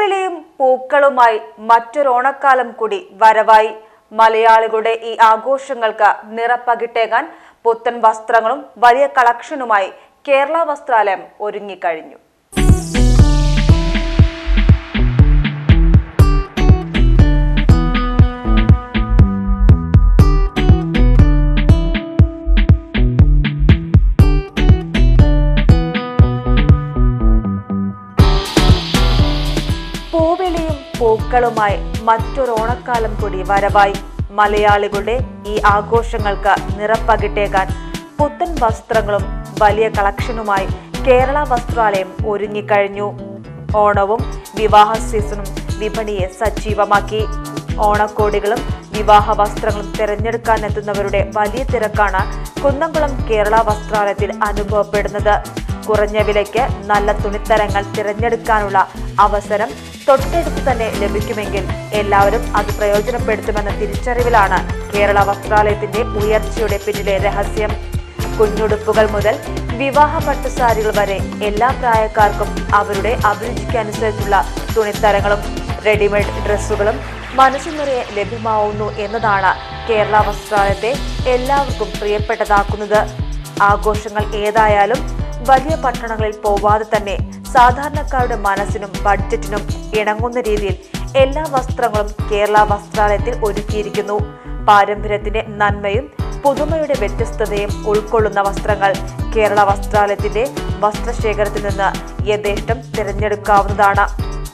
പൂവിളിയും പൂക്കളുമായി മറ്റൊരു ഓണക്കാലം കൂടി വരവായി. മലയാളികളുടെ ഈ ആഘോഷങ്ങൾക്ക് നിറപ്പകിട്ടേകാൻ പുത്തൻ വസ്ത്രങ്ങളും വലിയ കളക്ഷനുമായി കേരള വസ്ത്രാലയം ഒരുങ്ങിക്കഴിഞ്ഞു. പൂക്കളുമായി മറ്റൊരു ഓണക്കാലം കൂടി വരവായി. മലയാളികളുടെ ഈ ആഘോഷങ്ങൾക്ക് നിറപ്പകിട്ടേക്കാൻ പുത്തൻ വസ്ത്രങ്ങളും വലിയ കളക്ഷനുമായി കേരള വസ്ത്രാലയം ഒരുങ്ങിക്കഴിഞ്ഞു. ഓണവും വിവാഹ സീസണും വിപണിയെ സജീവമാക്കി. ഓണക്കോടികളും വിവാഹ വസ്ത്രങ്ങളും തിരഞ്ഞെടുക്കാൻ എത്തുന്നവരുടെ വലിയ തിരക്കാണ് കുന്നംകുളം കേരള വസ്ത്രാലയത്തിൽ അനുഭവപ്പെടുന്നത്. കുറഞ്ഞ വിലയ്ക്ക് നല്ല തുണിത്തരങ്ങൾ തിരഞ്ഞെടുക്കാനുള്ള അവസരം തൊട്ടടുത്ത് തന്നെ ലഭിക്കുമെങ്കിൽ എല്ലാവരും അത് പ്രയോജനപ്പെടുത്തുമെന്ന തിരിച്ചറിവിലാണ് കേരള വസ്ത്രാലയത്തിന്റെ ഉയർച്ചയുടെ പിന്നിലെ രഹസ്യം. കുഞ്ഞുടുപ്പുകൾ മുതൽ വിവാഹ പട്ടുസാരികൾ വരെ എല്ലാ പ്രായക്കാർക്കും അവരുടെ അഭിരുചിക്കനുസരിച്ചുള്ള തുണിത്തരങ്ങളും റെഡിമെയ്ഡ് ഡ്രസ്സുകളും മനസ്സു നിറയെ ലഭ്യമാവുന്നു എന്നതാണ് കേരള വസ്ത്രാലയത്തെ എല്ലാവർക്കും പ്രിയപ്പെട്ടതാക്കുന്നത്. ആഘോഷങ്ങൾ ഏതായാലും വലിയ പട്ടണങ്ങളിൽ പോവാതെ തന്നെ സാധാരണക്കാരുടെ മനസ്സിനും ബഡ്ജറ്റിനും ഇണങ്ങുന്ന രീതിയിൽ എല്ലാ വസ്ത്രങ്ങളും കേരള വസ്ത്രാലയത്തിൽ ഒരുക്കിയിരിക്കുന്നു. പാരമ്പര്യത്തിന്റെ നന്മയും പുതുമയുടെ വ്യത്യസ്തതയും ഉൾക്കൊള്ളുന്ന വസ്ത്രങ്ങൾ കേരള വസ്ത്രാലയത്തിന്റെ വസ്ത്രശേഖരത്തിൽ നിന്ന് യഥേഷ്ടം തിരഞ്ഞെടുക്കാവുന്നതാണ്.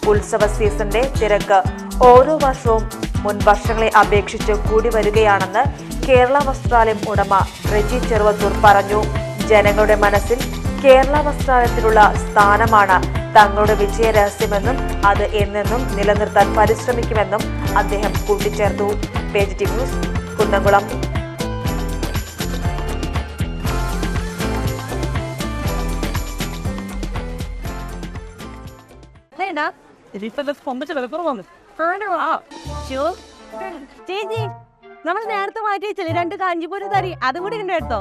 ഉത്സവ സീസണിന്റെ തിരക്ക് ഓരോ വർഷവും മുൻ വർഷങ്ങളെ അപേക്ഷിച്ച് കൂടി വരികയാണെന്ന് കേരള വസ്ത്രാലയം ഉടമ റെജി ചെറുവത്തൂർ പറഞ്ഞു. ജനങ്ങളുടെ മനസ്സിൽ കേരള പ്രസ്ഥാനത്തിലുള്ള സ്ഥാനമാണ് തങ്ങളുടെ വിജയ രഹസ്യമെന്നും അത് എന്നെന്നും നിലനിർത്താൻ പരിശ്രമിക്കുമെന്നും അദ്ദേഹം കൂട്ടിച്ചേർത്തു. ന്യൂസ് കുന്നംകുളം. ചേച്ചി നമ്മൾ നേരത്തെ മാറ്റി വെച്ചില്ലേ രണ്ട് കാഞ്ചിപുരം തരി. അതും കൂടി ഉണ്ട് എടുത്തോ?